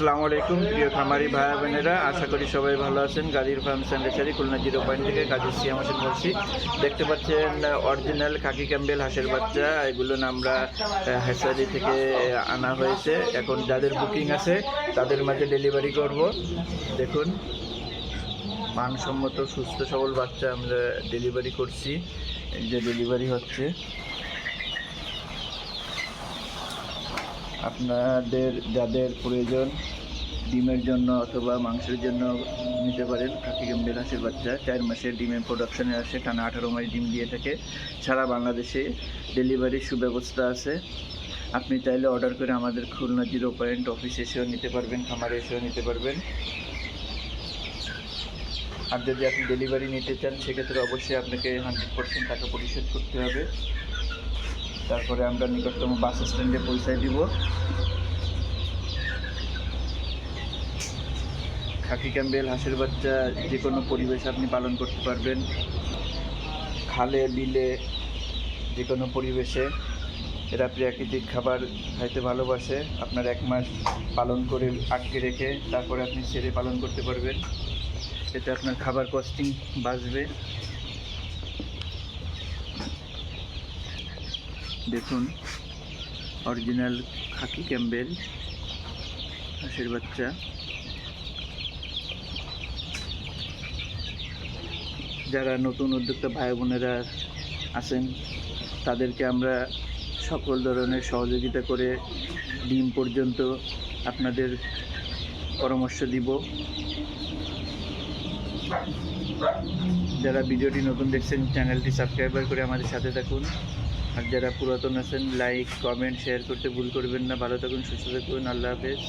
আসসালামু আলাইকুম, প্রিয় খামারি ভাই বোনেরা আশা করি সবাই ভালো আছেন। গাজীর farm sanctuary Khulna zero point থেকে কাজী সিয়াম হোসেন বলছি। দেখতে পাচ্ছেন, অরিজিনাল খাকি ক্যাম্বেল হাঁসের বাচ্চা। এগুলো আমরা হেসারি থেকে আনা হয়েছে। এখন যাদের বুকিং আছে, তাদের মাঝে ডেলিভারি করব। দেখুন, মানসম্মত, সুস্থ, সবল বাচ্চা আমরা ডেলিভারি করছি। যে ডেলিভারি হচ্ছে। আপনাদের যাদের প্রয়োজন ডিমের জন্য অথবা মাংসের জন্য নিতে পারেন খাকি গেম্বেল হাঁসের বাচ্চা। চার মাসের ডিমের প্রোডাকশনে আসে, টানা আঠারো মাস ডিম দিয়ে থাকে। সারা বাংলাদেশে ডেলিভারির সুব্যবস্থা আছে। আপনি চাইলে অর্ডার করে আমাদের খুলনা জিরো পয়েন্ট অফিস এসেও নিতে পারবেন, খামারে এসেও নিতে পারবেন। আর যদি আপনি ডেলিভারি নিতে চান, সেক্ষেত্রে অবশ্যই আপনাকে হান্ড্রেড পার্সেন্ট টাকা পরিশোধ করতে হবে। তারপরে আমরা নিকটতম বাস স্ট্যান্ডে পৌঁছায় দিব। খাকি ক্যাম্বেল হাঁসের বাচ্চা, যে কোনো পরিবেশ আপনি পালন করতে পারবেন। খালে, বিলে, যে কোনো পরিবেশে। এরা প্রাকৃতিক খাবার খাইতে ভালোবাসে। আপনার এক মাস পালন করে আটকে রেখে তারপরে আপনি ছেড়ে পালন করতে পারবেন। এতে আপনার খাবার কস্টিং বাঁচবে। দেখুন অরিজিনাল খাকি ক্যাম্বেল হাঁসের বাচ্চা। যারা নতুন উদ্যোক্তা ভাই বোনেরা আছেন, তাদেরকে আমরা সকল ধরনের সহযোগিতা করে ডিম পর্যন্ত আপনাদের পরামর্শ দিব। যারা ভিডিওটি নতুন দেখছেন, চ্যানেলটি সাবস্ক্রাইবার করে আমাদের সাথে থাকুন। আর যারা পুরাতন আছেন লাইক কমেন্ট শেয়ার করতে ভুল করবেন না। ভালো থাকুন, সুস্থ থাকুন। আল্লাহ হাফেজ।